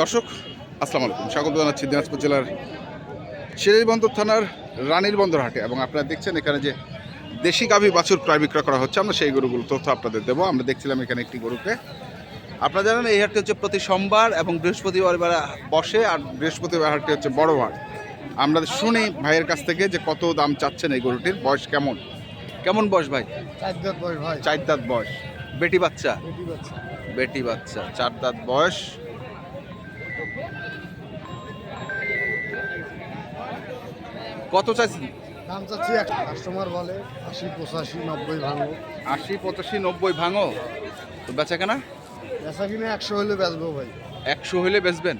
দর্শক আসসালামু আলাইকুম। স্বাগত জানাচ্ছি দিনাজপুর জেলার সিরাজবন্দর থানার রানীর বন্দর হাটে এবং আপনারা দেখছেন এখানে যে দেশি গাভী বাছুর প্রায় বিক্রয় করা হচ্ছে। আমরা সেই গরুগুলো তথ্য আপনাদের দেবো। আমরা দেখছিলাম এখানে একটি গরুকে। আপনারা জানেন এই হাটটি হচ্ছে প্রতি সোমবার এবং বৃহস্পতিবার বেলা বসে আর বৃহস্পতিবার হাটটি হচ্ছে বড় হাট। আমরা শুনি ভাইয়ের কাছ থেকে যে কত দাম চাচ্ছেন এই গরুটির। বয়স কেমন? কেমন বয়স ভাই? চার দাঁত বয়স ভাই। চার দাঁত বয়স। বেটি বাচ্চা? বেটি বাচ্চা। বেটি বাচ্চা চার দাঁত বয়স। কত চাইছি দাম চাচ্ছি এক কাস্টমার বলে আশি পঁচাশি নব্বই ভাঙো। আশি পঁচাশি নব্বই ভাঙো? তো বেচা কেনা বেচা কিনে একশো হলে বেচবো ভাই। একশো হলে বেচবেন?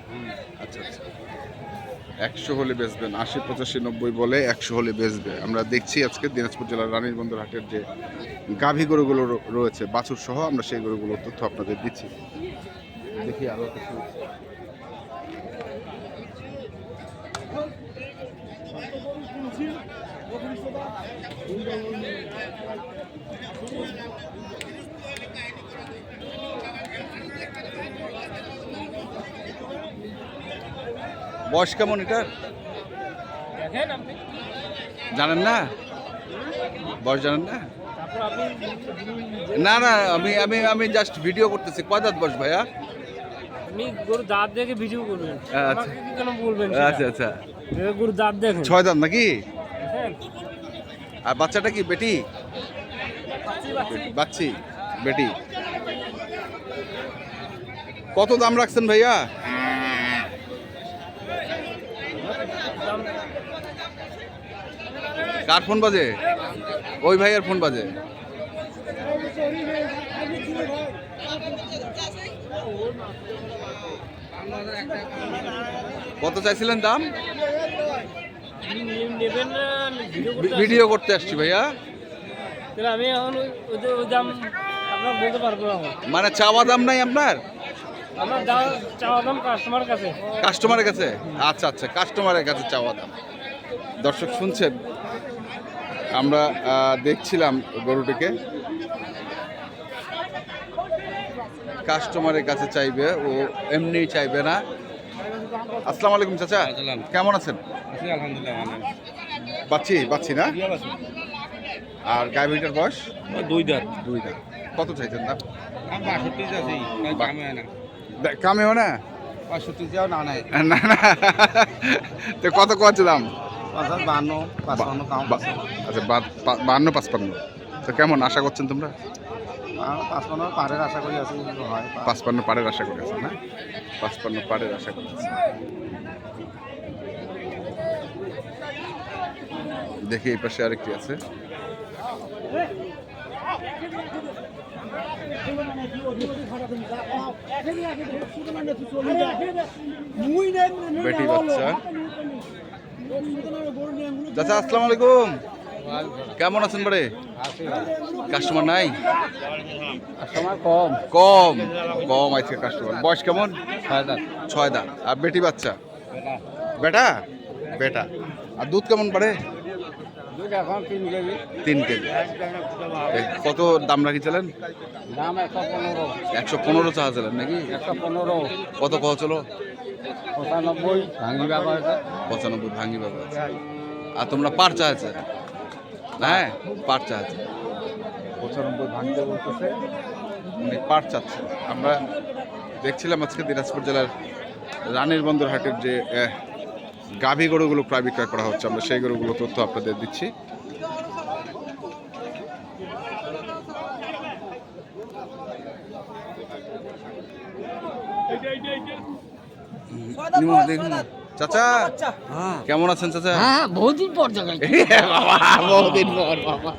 আচ্ছা আচ্ছা। একশো হলে বেচবেন আশি পঁচাশি নব্বই বলে একশো হলে বেচবে। আমরা দেখছি আজকে দিনাজপুর জেলার রানীর বন্দর হাটের যে গাভী গরুগুলো রয়েছে বাছুর সহ আমরা সেই গরুগুলোর তথ্য আপনাদের দিচ্ছি। দেখি আরও কিছু। বয়স কেমন এটার? জানেন না? বয়স জানেন না? না না আমি আমি আমি জাস্ট ভিডিও করতেছি। কয় দাঁত বয়স ভাইয়া? আপনি গরু দাঁত দেখে ভিডিও করবেন। আচ্ছা। কি কেন বলবেন আচ্ছা আচ্ছা। গরু দাঁত দেখেন। ছয় দাঁত নাকি আর বাচ্চাটা কি বেটি? বাচ্চি, বেটি। কত দাম রাখছেন ভাইয়া? কার ফোন বাজে? ওই ভাইয়ের ফোন বাজে। কত চাইছিলেন দাম? ভিডিও করতে আসছি ভাইয়া। আমি এখন দাম আপনার বলতে পারব মানে চাওয়া দাম নাই আপনার? আমার চাওয়া দাম কাস্টমার কাছে। কাস্টমারের কাছে? আচ্ছা আচ্ছা কাস্টমারের কাছে চাওয়া দাম। দর্শক শুনছেন? আমরা দেখছিলাম গরুটিকে। কাস্টমারের কাছে চাইবে ও এমনি চাইবে না। আসসালামু আলাইকুম চাচা। কেমন আছেন? বাচ্চি বাচ্চি না? আর গাইবিটার বয়স? দুই দাঁত। দুই দাম কত চাইছেন আছে কামেও না? না না না তো কত কত দাম? বান্ন আচ্ছা বা- পা- বাহান্ন পাঁচপান্ন। তো কেমন আশা করছেন তোমরা? পাঁচপান্ন পাহাড়ের আশা করি আছে হয় পাঁচপান্ন পাড়ের আশা করেছে না? পাঁচপান্ন পাড়ের আশা করেছে দেখি এই পাশে আরেকটি আছে। বেটি বাচ্চা। চাচা আসসালামু আলাইকুম। কেমন আছেন বাড়ে? কাস্টমার নাই? কম। কম। কম আছে কাস্টমার বয়স কেমন? ছয় দাঁত। আর বেটি বাচ্চা? বেটা। বেটা? আর দুধ কেমন পারে তিন কেজি। কত দাম রাখিছিলেন? দাম একশো পনেরো। চা ছিলেন নাকি? কত কহ চলো পঁচানব্বই ব্যবহার পঁচানব্বই ভাঙি বাবা আর তোমরা পার চা আছে? হ্যাঁ পার চা আছে পঁচানব্বই ভাঙতে বলতেছে। উনি পার চাচ্ছে আমরা দেখছিলাম আজকে দিনাজপুর জেলার রানীর বন্দর হাটের যে গাভী গরুগুলো প্রায় বিক্রয় করা হচ্ছে। আমরা সেই গরুগুলো তথ্য আপনাদের দিচ্ছি। দেখুন। চাচা। কেমন আছেন চাচা? হ্যাঁ বহুদিন পর বাবা, বহুদিন পর বাবা।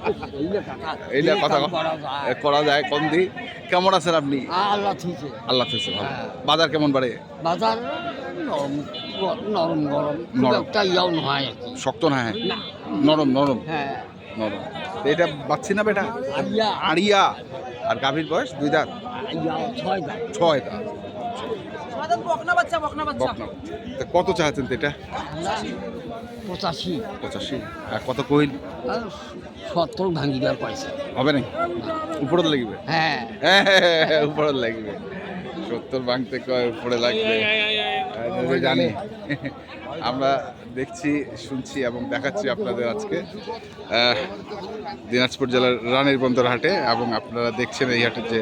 এইটা কথা করা যায়। কম দি কেমন আছেন আপনি? আল্লাহ ঠিক আল্লাহ ভালো। বাজার কেমন বাড়ে? বাজার নরম নরম গরম। নরম। একটা ইয়াও নয় শক্ত না হ্যাঁ। নরম নরম। হ্যাঁ। নরম। এটা বাচ্চি না বেটা? আড়িয়া। আর গাভীর বয়স দুই দাঁত? ছয় দাম ছয় দাঁত। তা কত চাচ্ছেন তো এটা? পঁচাশি। পঁচাশি। আর কত কইল সত্তর ভাঙি দেওয়ার পয়সা। হবে না উপরে তো লাগবে? হ্যাঁ। হ্যাঁ উপরে লাগবে। সত্তর ভাঙতে কয় উপরে লাগবে? জানি। আমরা দেখছি শুনছি এবং দেখাচ্ছি আপনাদের আজকে দিনাজপুর জেলার রানীর বন্দর হাটে এবং আপনারা দেখছেন এই হাটে যে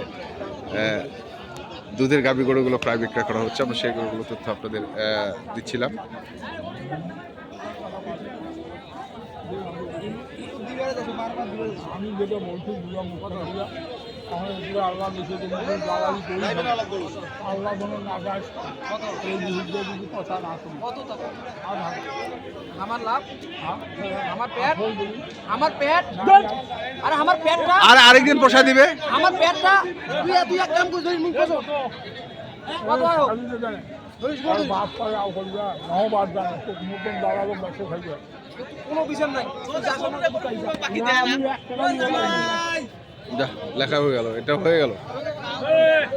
দুধের গাভী গরুগুলো প্রায় বিক্রয় করা হচ্ছে। আমরা সেই গরুগুলো তথ্য আপনাদের দিচ্ছিলাম। আমি যেটা বলছি দুর্গা মুখটা দিয়া এখন এগুলো আল্লাহ বেশি দিন করি আল্লাহ কোনো নাগাজ এই বিরুদ্ধে যদি কথা না শুনি আমার লাভ? হ্যাঁ? আমার পেট? আর আমার পেটটা? আর আরেকদিন পোষা দিবে। আমার পেটটা? তুই তুই এক কাম করিস মুখ কত? কত আয়ো? আমি তো জানি। আর বাপ পারে আও করবে, নাও বাদ জানে। নতুন দাঁড়াল বসে থাকবে। কোনো বিচার নাই। যা, লেখা হয়ে গেল, এটা হয়ে গেল।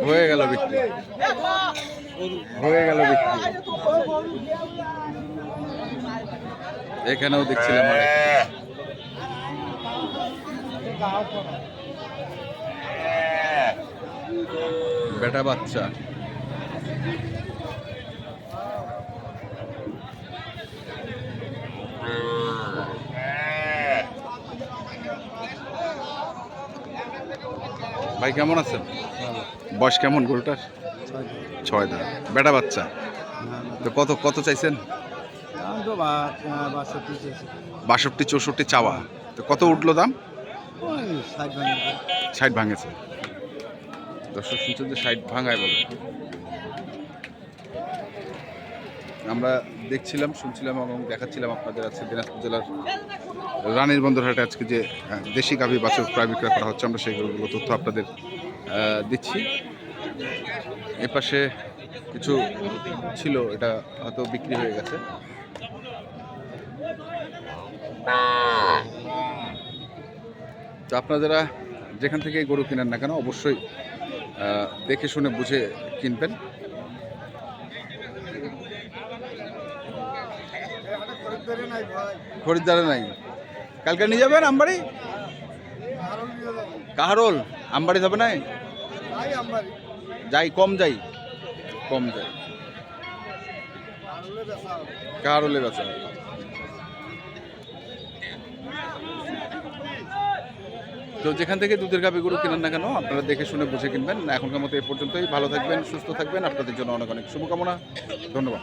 হয়ে গেল বিক্রি। হয়ে গেল বিক্রি। এখানেও দেখছিলাম। বেটা বাচ্চা। ভাই কেমন আছেন? বয়স কেমন গরুটার? ছয় দাঁত। বেটা বাচ্চা? তো কত কত চাইছেন? বাষট্টি চৌষট্টি চাওয়া। তো কত উঠল দাম? ষাট ভাঙেছে। দর্শক শুনছেন যে ষাট ভাঙায় বলে। আমরা দেখছিলাম, শুনছিলাম এবং দেখাচ্ছিলাম আপনাদের আজকে দিনাজপুর জেলার রানীর বন্দরহাটে আজকে যে দেশি গাভী বাছুর প্রায় বিক্রয় করা হচ্ছে, আমরা সেইগুলো তথ্য আপনাদের দিচ্ছি। এপাশে কিছু ছিল, এটা হয়তো বিক্রি হয়ে গেছে। তো আপনারা যেখান থেকে গরু কেনেন না কেন, অবশ্যই দেখে শুনে বুঝে কিনবেন নাই ভাই খরিদ্দারে নাই কালকে নিয়ে যাবেন আমবাড়ি? কাহারোল? আমবাড়ি যাবে না যাই কম যাই। কম যাই। কাহারোলে বেচা তো যেখান থেকে দুধের গাভী গরু কেনেন না কেন আপনারা দেখে শুনে বুঝে কিনবেন। এখনকার মতো এ পর্যন্তই। ভালো থাকবেন সুস্থ থাকবেন। আপনাদের জন্য অনেক অনেক শুভকামনা। ধন্যবাদ।